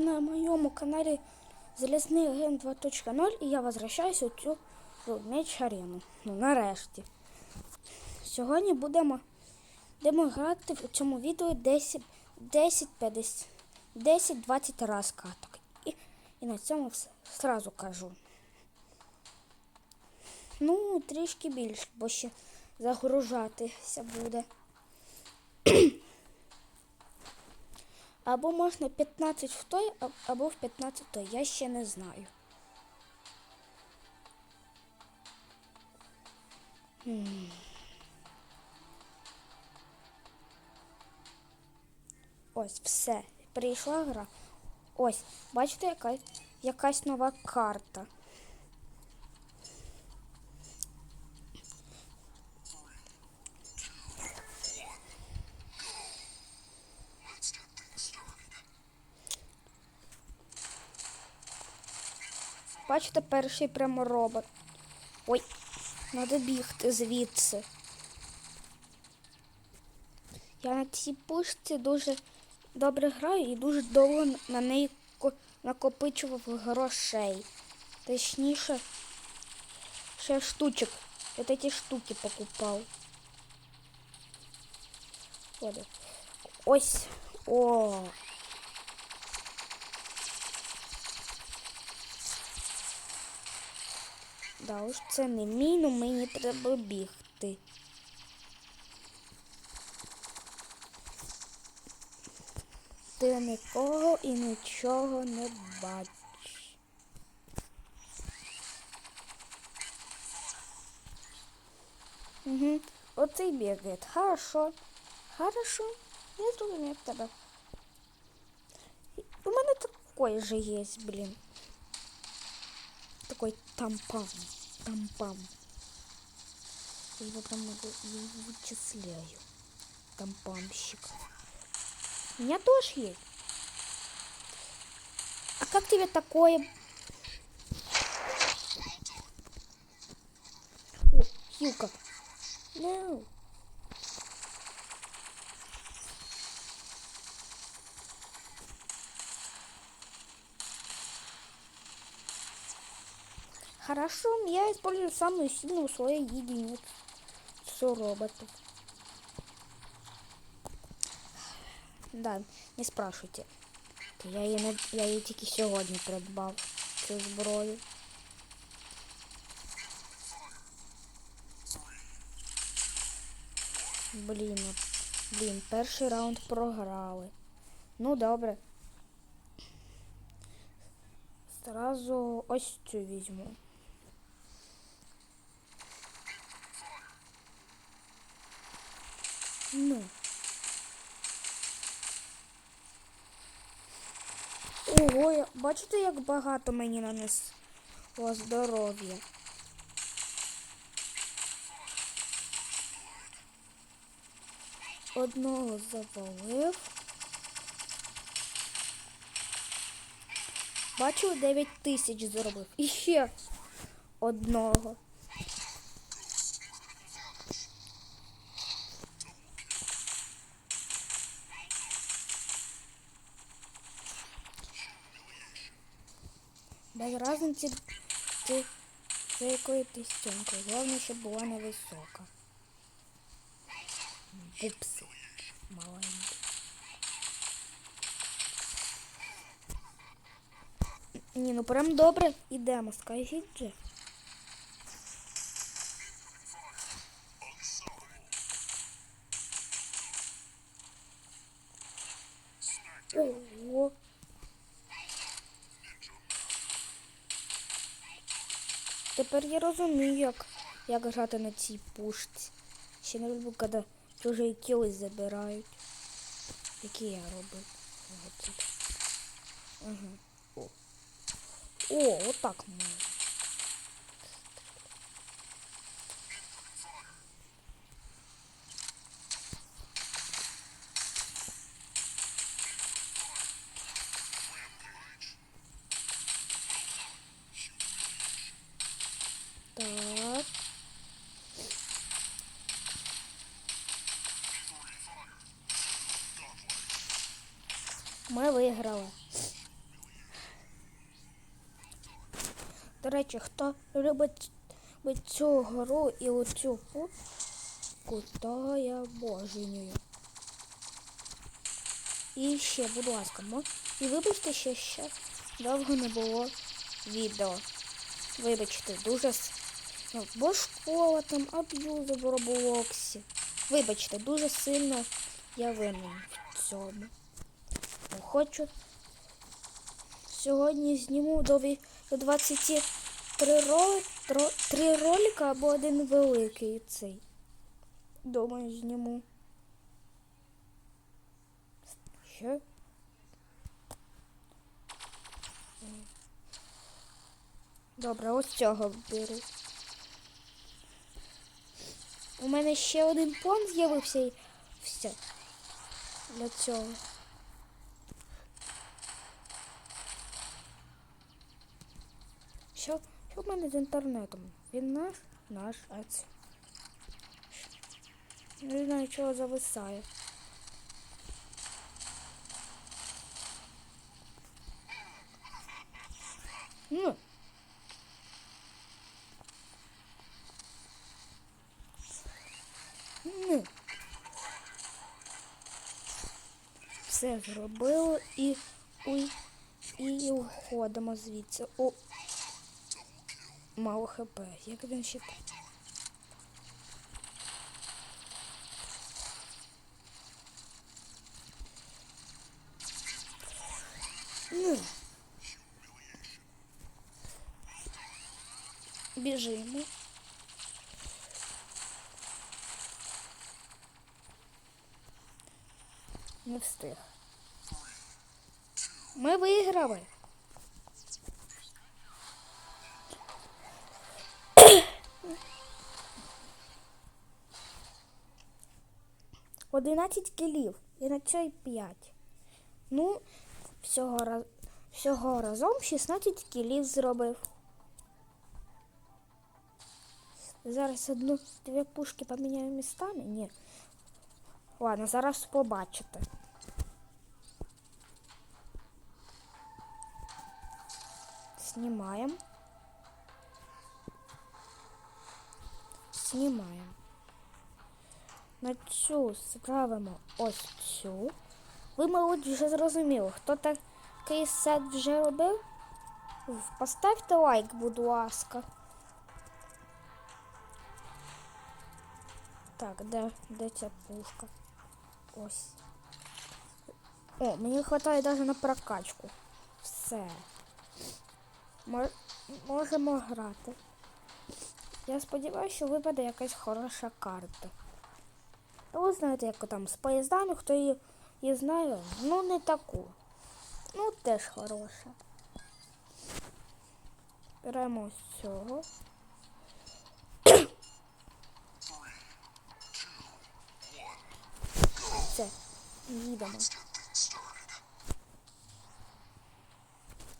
на моєму каналі Залізний Агент 2.0 і я возвращаюся у цю меч арену. Ну, нарешті. Сьогодні будемо, будемо грати в цьому відео 10 10 50 10-20 раз каток. І, і на цьому все сразу кажу. Ну, трішки більше, бо ще загружатися буде. Або можна 15 в той, або в 15 в той. Я ще не знаю. Ось, все. Прийшла гра. Ось, бачите, яка, якась нова карта. Бачите, перший прямо робот. Ой, треба бігти звідси. Я на цій пушці дуже добре граю і дуже довго на неї ко- накопичував грошей. Точніше, ще штучок. Вот эти штуки покупав. Ось. О. Да уж це не мій, ну мені треба бігти. Ти нікого і нічого не бачиш. Угу. Оцей бігає. Хорошо. Хорошо. Я зрозумів тебе. У мене такой же є, блін. Такой тампам. Тампам. Я его прям могу- его вычисляю. Тампамщик. У меня тоже есть. А как тебе такое? О, хилка. No. Хорошо, я использую самую сильную свою единицу роботов. Да, не спрашивайте. Я її, я її тільки сьогодні придбав цю зброю. Блін, блін, перший раунд програли. Ну добре. Зразу ось цю візьму. Ну. Ого, бачите, як багато мені нанесло здоров'я. Одного завалив. Бачу, 9 тисяч зробив. І ще одного. Без разниці ти за якою ти стінкою. Головне, щоб була невисока. Бупси. Маленькі. Ні, ну прям добре ідемо, скажіть же. Ого. Тепер я розумію, як, як грати на цій пушці. Ще не люблю, коли чужі кіли забирають. Які я роблю. Угу. О, отак можна. робить цю гору і оцю пупку, то я обожнюю. І ще, будь ласка, мож... і вибачте, що ще довго не було відео. Вибачте, дуже ну, бо школа там аб'юзи в Роблоксі. Вибачте, дуже сильно я винен в цьому. Ну, хочу сьогодні зніму до 20 три роли, тро, три ролика або один великий цей. Дома зніму. Що? Добре, ось цього беру. У мене ще один пон з'явився і все для цього. Що, в мене з інтернетом? Він наш? Наш, а це. Не знаю, чого зависає. Ну. Ну. Все зробили і уй, і уходимо звідси. О, мало хп. Як він ще. Біжимо. Не встиг. Ми виграли. Одинадцять кілів. І на цей п'ять. Ну, всього, раз... всього разом 16 кілів зробив. Зараз одну дві пушки поміняю містами? Ні. Ладно, зараз побачите. Знімаємо. Знімаємо. На цю ставимо ось цю. Ви, мабуть, вже зрозуміли, хто такий сет вже робив? Поставте лайк, будь ласка. Так, де, де ця пушка? Ось. О, мені вистачає навіть на прокачку. Все. Мо- Можемо грати. Я сподіваюся, що випаде якась хороша карта. А ви знаєте, як там з поїздами, хто її, її знає, ну не таку. Ну, теж хороша. Беремо ось цього. Все, їдемо.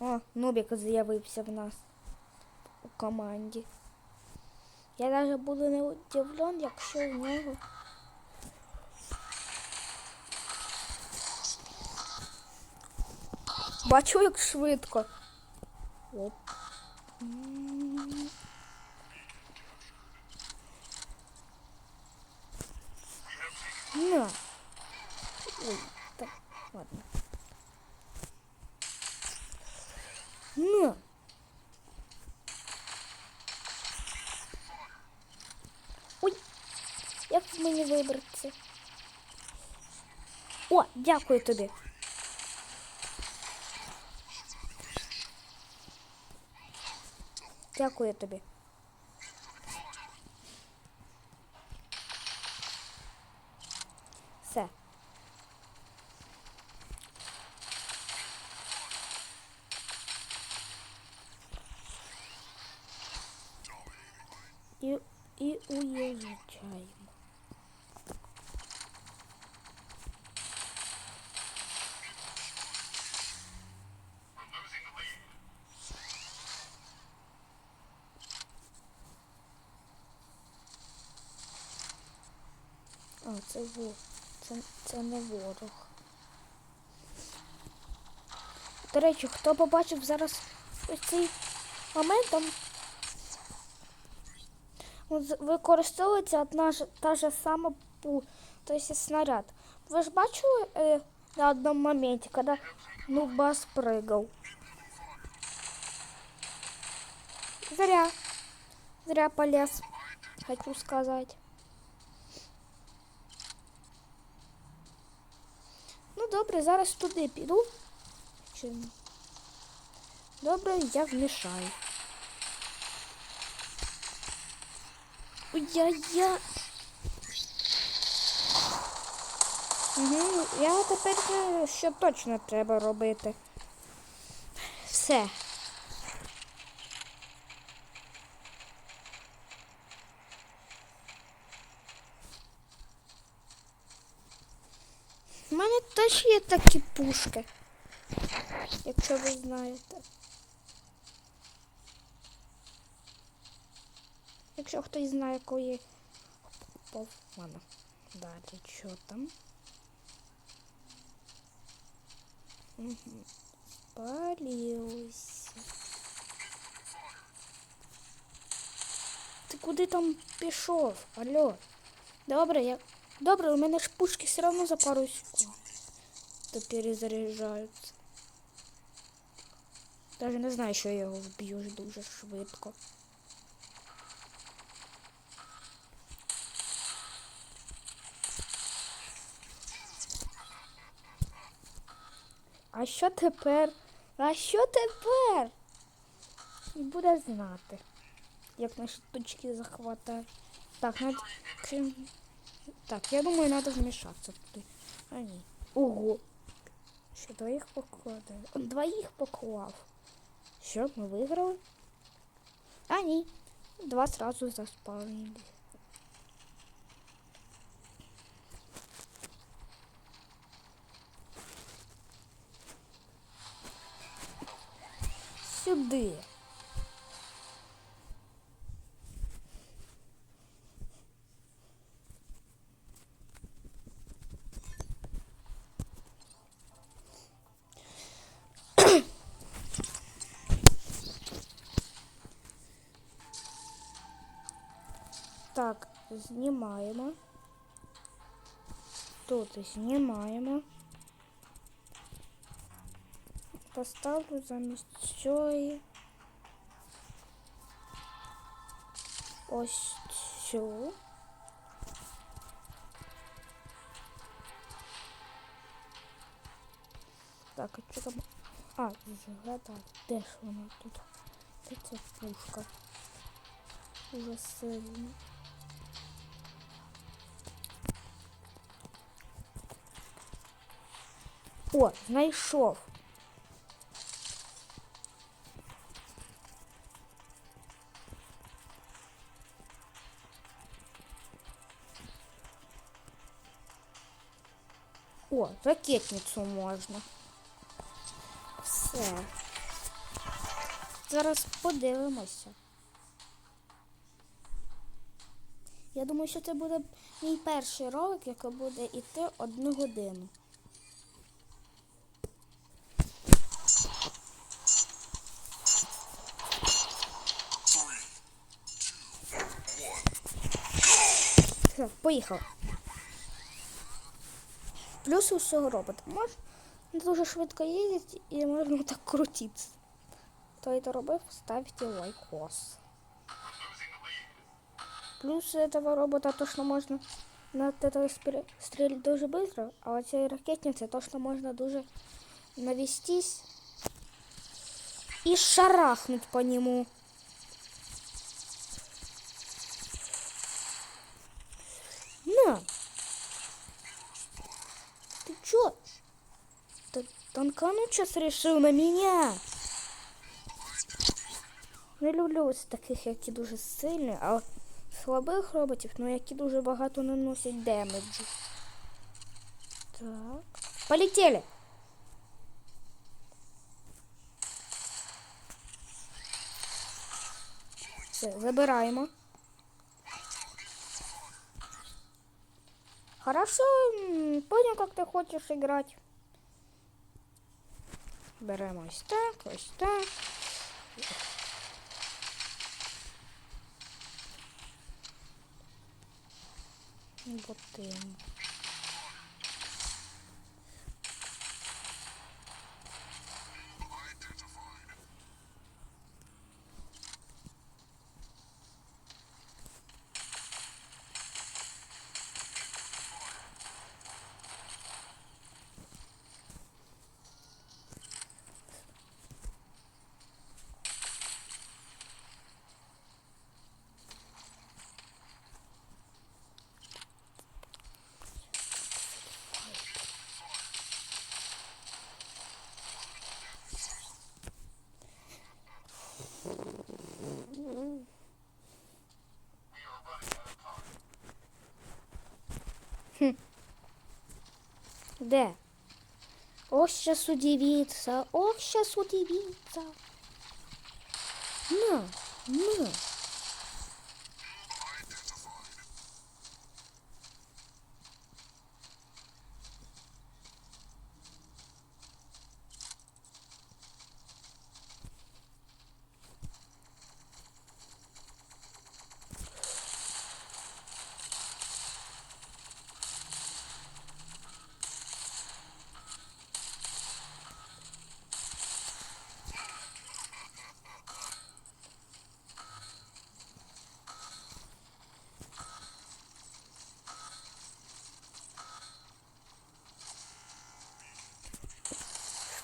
О, Нубік з'явився в нас у команді. Я навіть буду не удивлен, якщо в нього. Бачу, як швидко. Оп. На. Ой, так, ладно. На. Ой, як мені вибратися? О, дякую тобі. Дякую тобі. А, це во. Це, це не ворог. До речі, хто побачив зараз ось цей моментом от з- використовується одна ж та ж сама пу, тобто снаряд. Ви ж бачили е, на одному моменті, коли Нубас прыгал? Зря. Зря полез, хочу сказать. Ну добре, зараз туди піду. Чи... Добре, я вмішаю. Я, я... Угу, я тепер знаю, що точно треба робити. Все. У мене теж є такі пушки, якщо ви знаєте. Якщо хтось знає, якої купив. Ладно. Далі, що там? Угу. Спалился. Ти куди там пішов? Алло. Добре, я. Добре, у мене ж пушки все одно за пару секунд. То перезаряджаються. Даже не знаю, що я його вб'ю дуже швидко. А що тепер? А що тепер? І буде знати, як наші точки захватати. Так, надо... Так, я думаю, треба вмішатися туди. А ні. Ого. Що двоїх покладаю? Двоїх поклав. Що, ми виграли? А ні. Два сразу заспавнили. Сюди. знімаємо. Тут знімаємо. Поставлю замість цієї. Ось цю. Так, а що там? А, згадав. Де ж вона тут? Де ця пушка? Уже сильно. О, знайшов. О, ракетницю можна. Все. Зараз подивимося. Я думаю, що це буде мій перший ролик, який буде йти одну годину. Все, поїхав. Плюс у цього робота. Можна дуже швидко їздити і можна так крутитися. Хто це робив, ставте лайкос. Плюс этого робота то, что можно на этого стрелять дуже быстро, а вот цієї ракетниці то, що можна дуже навестись и шарахнуть по нему. На! Ты чё? Ты танкануть сейчас решил на меня? Не люблю ось таких, які дуже сильні, а слабих роботів, ну які дуже багато наносять демеджу. Так. Полетели! Все, забираємо. Хорошо, понял, как ты хочешь играть. Беремо ось так, ось так. Вот Ботин. Де? Ох, сейчас удивится, ох, сейчас удивится. На, на.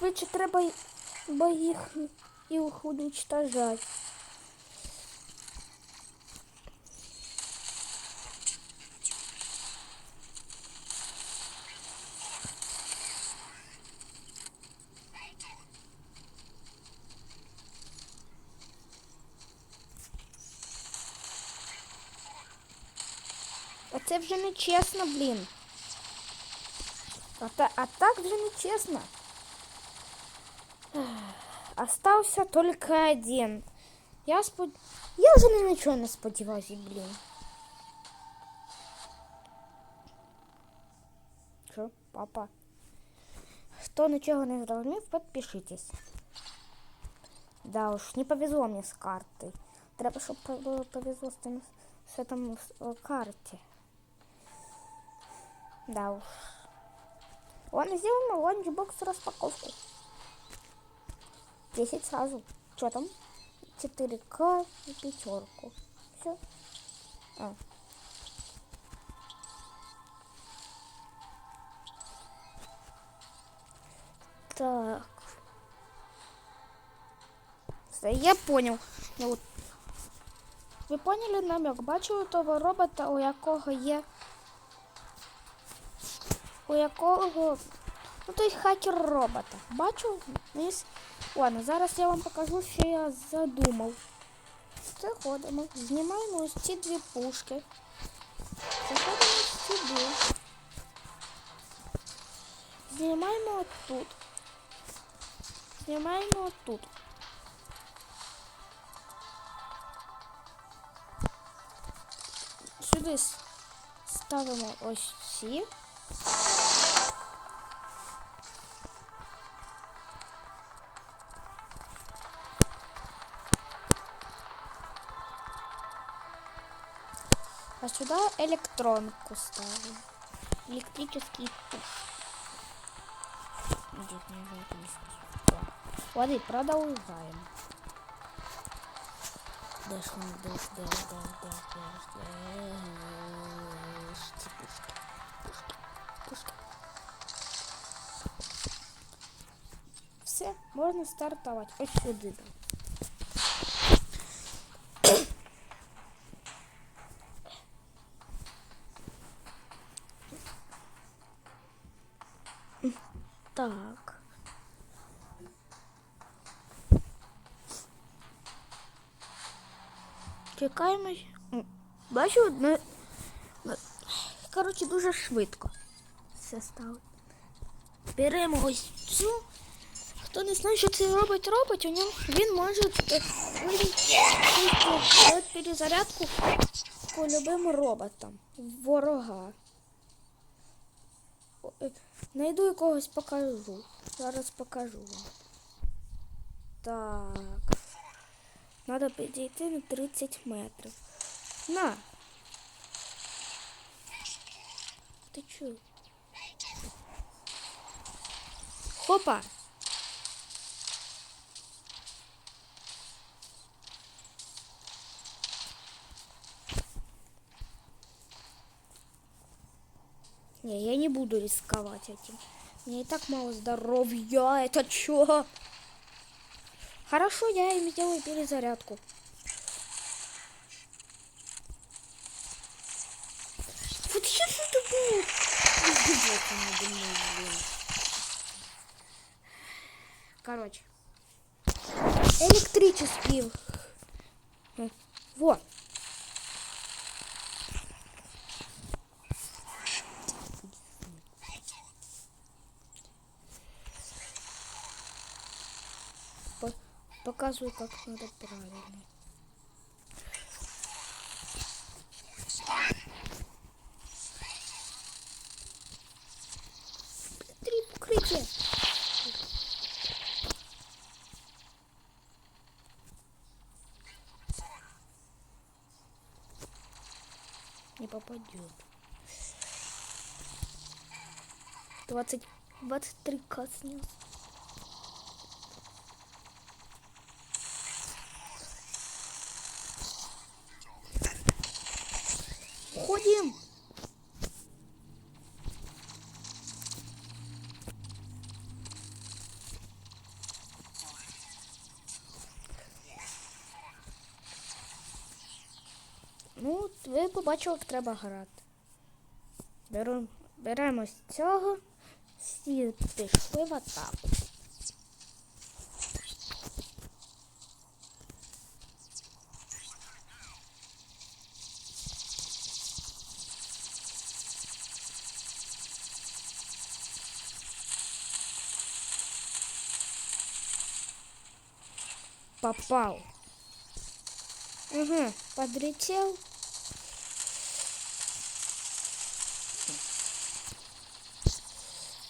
Швидше треба бо їх їх уничтожать. А це вже не чесно, блін. А, та, а так вже не чесно. Остался только один. Я спод... Я вже ні на нічого не сподіваюся, блін. Що, папа? Хто нічого не зрозумів, підпишитесь. Да уж, не повезло мені з карти. Треба, щоб пов- повезло з тим з там карті. Да уж. Ладно, сделаем ланчбокс распаковку. 10 сразу. Что там? 4К и пятерку. Все. А. Так. Я понял. Ну, от. Ви поняли намек? Бачили того робота, у якого є. У якого. Ну, той хакер робота. Бачу? Низ. Ладно, зараз я вам покажу, що я задумав. Заходимо, знімаємо ось ці дві пушки. Заходимо сюди. Знімаємо отут. Знімаємо отут. Сюди с- ставимо ось ці. Сюда электронку ставим. Электрический туш. Воды продолжаем. Дождь, дождь, дождь, дождь, дождь, пушки, пушки, пушки. Все, можно стартовать. Очень сюди. Чекаємо. Бачу, не- коротше, дуже швидко все стало. Беремо ось цю. Хто не знає, що це робить робить, у ньому він може е, перезарядку по любим роботам. Ворога. Е, Найду якогось покажу. Зараз покажу вам. Так. Надо підійти на 30 метрів. На. Ти чо? Хопа! Не, я не буду рисковать этим. У меня и так мало здоровья. Это чё? Хорошо, я им сделаю перезарядку. Вот сейчас это будет. Короче. Электрический. Вот. показываю, как надо правильно. Три покрытия. Не попадет. Двадцать 23 кац снился. Снес. Ну, ви побачили, як треба грати. Беру, беремо з цього, всі пішли в атаку. попал. Угу, подлетел.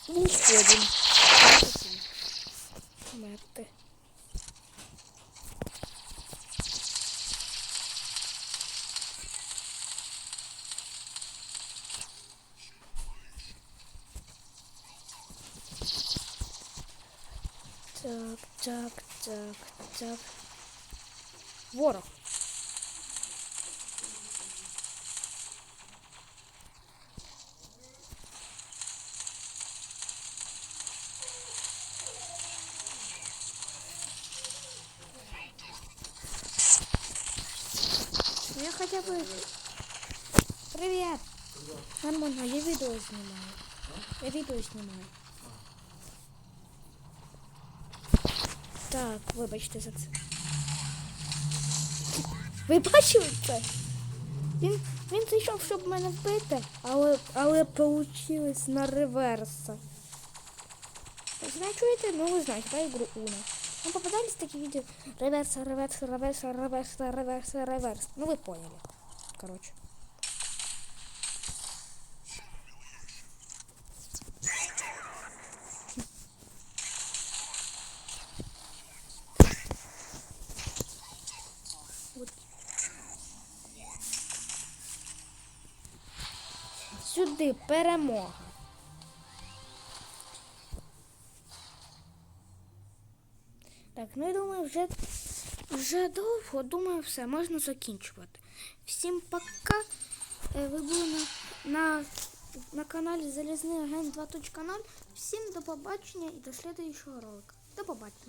И еще один. Маты. Так, так, так, так. Ворог. Ну, Я хотя бы... Привет! Нормально, я видео снимаю. Я видео снимаю. Так, вибачте за це. Ви бачили це? Він, він зайшов, щоб мене вбити, але, але вийшло на реверса. Знаєте, чуєте? Ну ви знаєте, да, ігру Уно. Вам попадались такі відео реверс, реверс, реверс, реверс, реверс, реверс. Ну ви поняли. Короче. Сюди перемога. Так, ну я думаю, вже, вже довго, думаю, все, можна закінчувати. Всім пока. Е, Ви були на, на, на каналі Залізний агент 2.0. Всім до побачення і до слідуючого ролика. До побачення.